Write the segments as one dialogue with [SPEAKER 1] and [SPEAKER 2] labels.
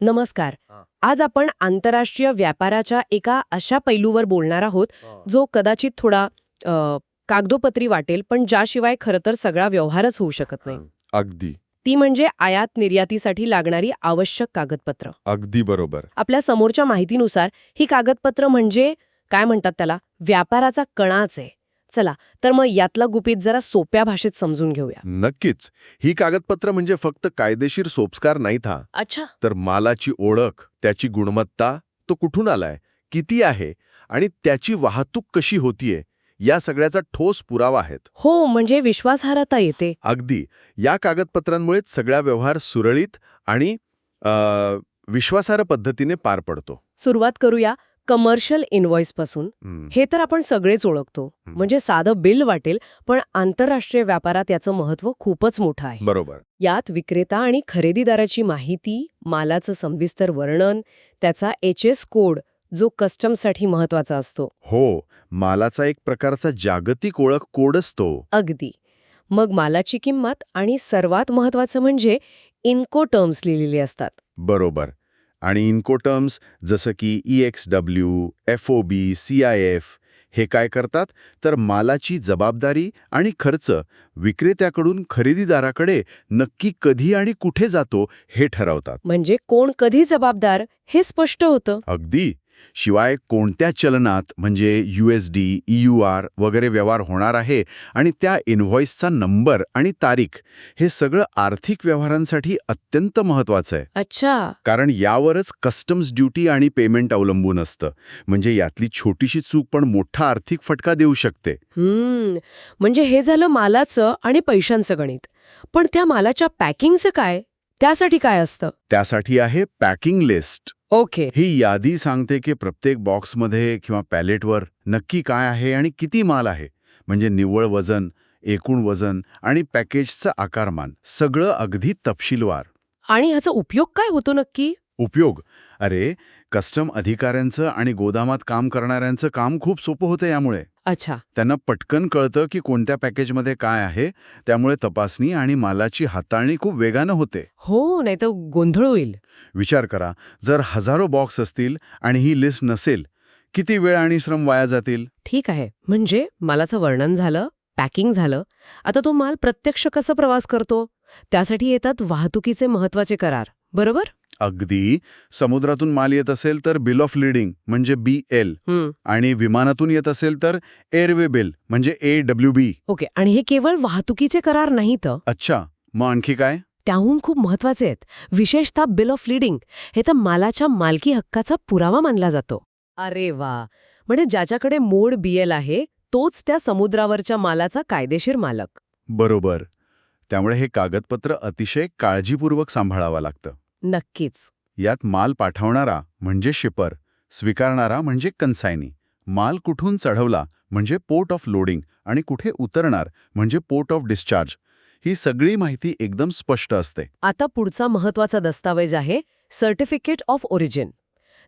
[SPEAKER 1] नमस्कार. आज आपण आंतरराष्ट्रीय व्यापाराच्या एका अशा पैलूवर बोलणार आहोत जो कदाचित थोडा कागदोपत्री वाटेल पण ज्याशिवाय खरं तर सगळा व्यवहारच होऊ शकत नाही.
[SPEAKER 2] अगदी.
[SPEAKER 1] ती म्हणजे आयात निर्यातीसाठी लागणारी आवश्यक कागदपत्र.
[SPEAKER 2] अगदी बरोबर.
[SPEAKER 1] आपल्या समोरच्या माहितीनुसार ही कागदपत्र म्हणजे काय म्हणतात त्याला व्यापाराचा कणाच आहे. चला तर मग यातला गुपित जरा सोप्या भाषेत समजून घेऊया.
[SPEAKER 2] नक्कीच. ही कागदपत्र म्हणजे फक्त कायदेशीर सोपस्कार नाहीत हा.
[SPEAKER 1] अच्छा.
[SPEAKER 2] तर मालाची ओळख त्याची गुणवत्ता तो कुठून आलाय किती आहे आणि त्याची वाहतूक कशी होतीये या सगळ्याचा ठोस पुरावा आहेत.
[SPEAKER 1] हो म्हणजे विश्वासार्हता येते.
[SPEAKER 2] अगदी. या कागदपत्रांमुळेच सगळा व्यवहार सुरळीत आणि अ, विश्वासार्ह पद्धतीने पार पडतो.
[SPEAKER 1] सुरुवात करूया. कमर्शियल इनव्हॉइसपासून
[SPEAKER 2] हं,
[SPEAKER 1] तर आपण सगळेच ओळखतो. म्हणजे साधं बिल वाटेल पण आंतरराष्ट्रीय व्यापारात याचं महत्त्व खूपच मोठं आहे.
[SPEAKER 2] बरोबर.
[SPEAKER 1] यात विक्रेता आणि खरेदीदाराची माहिती मालाचं सविस्तर वर्णन त्याचा एच एस कोड जो कस्टमसाठी महत्त्वाचा असतो.
[SPEAKER 2] हो मालाचा एक प्रकारचा जागतिक ओळख कोडच तो.
[SPEAKER 1] अगदी. मग मालाची किंमत आणि सर्वात महत्वाचं म्हणजे इन्को टर्म्स लिहिलेले असतात.
[SPEAKER 2] बरोबर. आणि इन्कोटर्म्स जसं की E X W F O B C I F हे काय करतात? तर मालाची जबाबदारी आणि खर्च विक्रेत्याकडून खरेदीदाराकडे नक्की कधी आणि कुठे जातो हे ठरवतात.
[SPEAKER 1] म्हणजे कोण कधी जबाबदार हे स्पष्ट होतं.
[SPEAKER 2] अगदी. शिवाय कोणत्या चलनात म्हणजे U S D U R वगैरे व्यवहार होणार आहे आणि त्या इन्व्हॉइसचा नंबर आणि तारीख हे सगळं आर्थिक व्यवहारांसाठी अत्यंत महत्वाचं आहे.
[SPEAKER 1] अच्छा.
[SPEAKER 2] कारण यावरच कस्टम्स ड्युटी आणि पेमेंट अवलंबून असतं. म्हणजे यातली छोटीशी चूक पण मोठा आर्थिक फटका देऊ शकते.
[SPEAKER 1] हम्म. म्हणजे हे झालं मालाचं आणि पैशांचं गणित. पण त्या मालाच्या पॅकिंगचं काय? त्यासाठी काय असतं?
[SPEAKER 2] त्यासाठी आहे पॅकिंग लिस्ट.
[SPEAKER 1] ओके.
[SPEAKER 2] ही यादी सांगते की प्रत्येक बॉक्समध्ये किंवा पॅलेटवर नक्की काय आहे आणि किती माल आहे. म्हणजे निव्वळ वजन एकूण वजन आणि पॅकेजचं आकारमान सगळं अगदी तपशीलवार.
[SPEAKER 1] आणि ह्याचा उपयोग काय होतो नक्की?
[SPEAKER 2] उपयोग? अरे कस्टम अधिकाऱ्यांचं आणि गोदामात काम करणाऱ्यांचं काम खूप सोपं होतं यामुळे.
[SPEAKER 1] अच्छा.
[SPEAKER 2] त्यांना पटकन कळतं की कोणत्या पॅकेजमध्ये काय आहे त्यामुळे तपासणी आणि मालाची हाताळणी खूप वेगानं होते.
[SPEAKER 1] हो नाही तर गोंधळ होईल.
[SPEAKER 2] विचार करा जर हजारो बॉक्स असतील आणि ही लिस्ट नसेल किती वेळ आणि श्रम वाया जातील?
[SPEAKER 1] ठीक आहे म्हणजे मालाचं वर्णन झालं पॅकिंग झालं आता तो माल प्रत्यक्ष कसा प्रवास करतो? त्यासाठी येतात वाहतुकीचे महत्त्वाचे करार. बरोबर?
[SPEAKER 2] अगदी. समुद्रातून माल येत असेल तर बिल ऑफ लिडिंग म्हणजे बी एल. आणि विमानातून येत असेल तर एअरवे बिल म्हणजे ए डब्ल्यू बी.
[SPEAKER 1] ओके आणि हे केवळ वाहतुकीचे करार नाहीत?
[SPEAKER 2] अच्छा. मग आणखी काय?
[SPEAKER 1] त्याहून खूप महत्त्वाचे आहेत. विशेषतः बिल ऑफ लिडिंग हे तर मालाच्या मालकी हक्काचा पुरावा मानला जातो. अरे वा! म्हणजे ज्याच्याकडे मोड बीएल आहे तोच त्या समुद्रावरच्या मालाचा कायदेशीर मालक.
[SPEAKER 2] बरोबर. त्यामुळे हे कागदपत्र अतिशय काळजीपूर्वक सांभाळावं लागतं.
[SPEAKER 1] नक्कीच.
[SPEAKER 2] यात माल पाठवणारा म्हणजे शिपर स्वीकारणारा म्हणजे कन्सायनी माल कुठून चढवला म्हणजे पोर्ट ऑफ लोडिंग आणि कुठे उतरणार म्हणजे पोर्ट ऑफ डिस्चार्ज ही सगळी माहिती एकदम स्पष्ट असते.
[SPEAKER 1] आता पुढचा महत्त्वाचा दस्तावेज आहे सर्टिफिकेट ऑफ ओरिजिन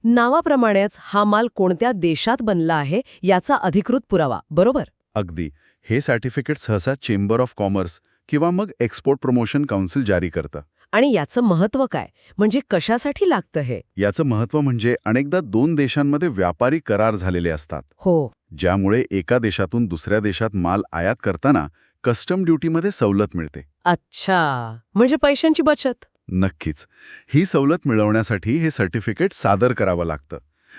[SPEAKER 1] नावाप्रमाणेच हा माल कोणत्या देशात बनला आहे याचा अधिकृत पुरावा बरोबर?
[SPEAKER 2] अगदी. हे सर्टिफिकेट सहसा चेंबर ऑफ कॉमर्स किंवा मग एक्सपोर्ट प्रमोशन काउन्सिल जारी करतं.
[SPEAKER 1] आणि याचं महत्त्व काय? म्हणजे कशासाठी लागतं हे?
[SPEAKER 2] याचं महत्त्व म्हणजे अनेकदा दोन देशांमध्ये व्यापारी करार झालेले असतात.
[SPEAKER 1] हो.
[SPEAKER 2] ज्यामुळे एका देशातून दुसऱ्या देशात माल आयात करताना कस्टम ड्युटीमध्ये सवलत मिळते.
[SPEAKER 1] अच्छा. म्हणजे पैशांची बचत?
[SPEAKER 2] नक्कीच. ही सवलत मिळवण्यासाठी हे सर्टिफिकेट सादर करावं लागतं.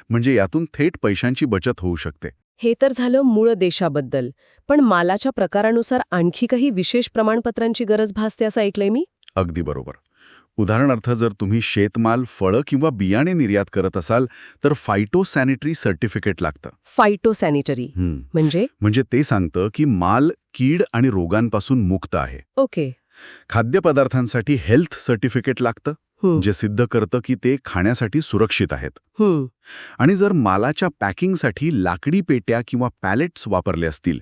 [SPEAKER 2] म्हणजे यातून थेट पैशांची बचत होऊ शकते.
[SPEAKER 1] हे तर झालं मूळ देशाबद्दल. पण मालाच्या प्रकारानुसार आणखी काही विशेष प्रमाणपत्रांची गरज भासते असं ऐकलंय मी?
[SPEAKER 2] अगदी बरोबर. उदाहरणार्थ जर तुम्ही शेतमाल फळं किंवा बियाणे निर्यात करत असाल तर फायटो सॅनिटरी सर्टिफिकेट लागतं.
[SPEAKER 1] फायटो सॅनिटरी
[SPEAKER 2] हं,
[SPEAKER 1] म्हणजे?
[SPEAKER 2] म्हणजे ते सांगतं की माल कीड आणि रोगांपासून मुक्त आहे.
[SPEAKER 1] ओके.
[SPEAKER 2] खाद्यपदार्थांसाठी हेल्थ सर्टिफिकेट लागतं. जे सिद्ध करतं की ते खाण्यासाठी सुरक्षित आहेत.
[SPEAKER 1] हं.
[SPEAKER 2] आणि जर मालाच्या पॅकिंगसाठी लाकडी पेट्या किंवा पॅलेट्स वापरले असतील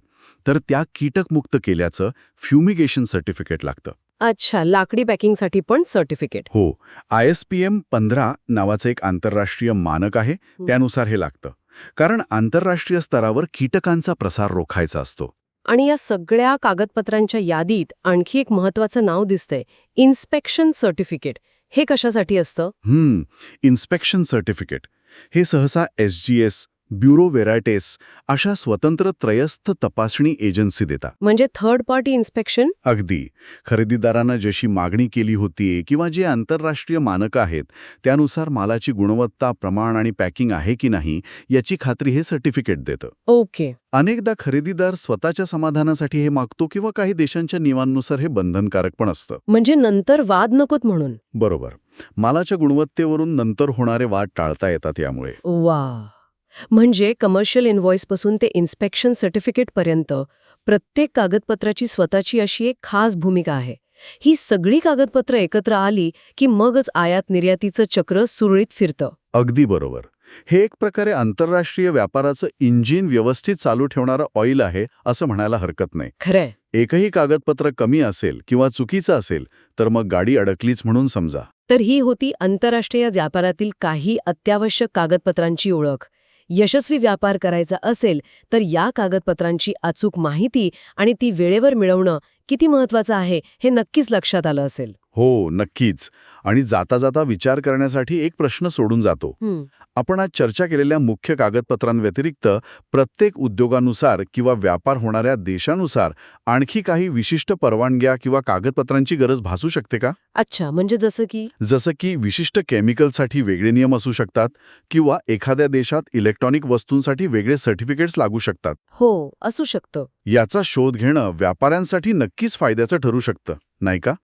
[SPEAKER 2] तर त्या कीटकमुक्त केल्याचं फ्युमिगेशन सर्टिफिकेट लागतं.
[SPEAKER 1] अच्छा लाकडी पॅकिंगसाठी पण सर्टिफिकेट.
[SPEAKER 2] हो आय एस पी एम पंधरा नावाचं एक आंतरराष्ट्रीय मानक आहे त्यानुसार हे लागतं. कारण आंतरराष्ट्रीय स्तरावर कीटकांचा प्रसार रोखायचा असतो.
[SPEAKER 1] आणि या सगळ्या कागदपत्रांच्या यादीत आणखी एक महत्वाचं नाव दिसतंय इन्स्पेक्शन सर्टिफिकेट. हे कशासाठी असतं?
[SPEAKER 2] हम्म इन्स्पेक्शन सर्टिफिकेट. हे सहसा S G S bureau Veritas अशा स्वतंत्र त्रयस्थ तपासणी एजन्सी देतात.
[SPEAKER 1] म्हणजे थर्ड पार्टी इन्स्पेक्शन
[SPEAKER 2] अगदी. खरेदीदारानं जशी मागणी केली होती किंवा जे आंतरराष्ट्रीय मानकं आहेत त्यानुसार मालाची गुणवत्ता प्रमाण आणि पॅकिंग आहे की नाही याची खात्री हे सर्टिफिकेट देतं.
[SPEAKER 1] ओके.
[SPEAKER 2] अनेकदा खरेदीदार स्वतःच्या समाधानासाठी हे मागतो किंवा काही देशांच्या नियमांनुसार हे बंधनकारक पण असतं.
[SPEAKER 1] म्हणजे नंतर वाद नकोत म्हणून?
[SPEAKER 2] बरोबर. मालाच्या गुणवत्तेवरून नंतर होणारे वाद टाळता येतात यामुळे.
[SPEAKER 1] वा म्हणजे कमर्शियल इन्व्हॉइसपासून ते इन्स्पेक्शन सर्टिफिकेटपर्यंत प्रत्येक कागदपत्राची स्वतःची अशी एक खास भूमिका आहे. ही सगळी कागदपत्र एकत्र आली की मगच आयात निर्यातीचं चक्र सुरळीत फिरतं.
[SPEAKER 2] अगदी बरोबर. हे एक प्रकारे आंतरराष्ट्रीय व्यापाराचं इंजिन व्यवस्थित चालू ठेवणारं ऑइल आहे असं म्हणायला हरकत नाही.
[SPEAKER 1] खरंय.
[SPEAKER 2] एकही कागदपत्र कमी असेल किंवा चुकीचं असेल तर मग गाडी अडकलीच म्हणून समजा.
[SPEAKER 1] तर ही होती आंतरराष्ट्रीय व्यापारातील काही अत्यावश्यक कागदपत्रांची ओळख. यशस्वी व्यापार करायचा असेल तर या कागदपत्रांची अचूक माहिती आणि ती वेळेवर मिळवणं किती महत्वाचं आहे हे नक्कीच लक्षात आलं असेल.
[SPEAKER 2] हो नक्कीच. आणि जाता जाता विचार करण्यासाठी एक प्रश्न सोडून जातो. आपण आज चर्चा केलेल्या मुख्य कागदपत्रांव्यतिरिक्त प्रत्येक उद्योगानुसार किंवा व्यापार होणाऱ्या देशानुसार आणखी काही विशिष्ट परवानग्या किंवा कागदपत्रांची गरज भासू शकते का?
[SPEAKER 1] अच्छा म्हणजे जसं की?
[SPEAKER 2] जसं की विशिष्ट केमिकलसाठी वेगळे नियम असू शकतात किंवा एखाद्या देशात इलेक्ट्रॉनिक वस्तूंसाठी वेगळे सर्टिफिकेट्स लागू शकतात.
[SPEAKER 1] हो असू शकतं.
[SPEAKER 2] याचा शोध घेणं व्यापाऱ्यांसाठी नक्कीच फायद्याचं ठरू शकतं नाही का?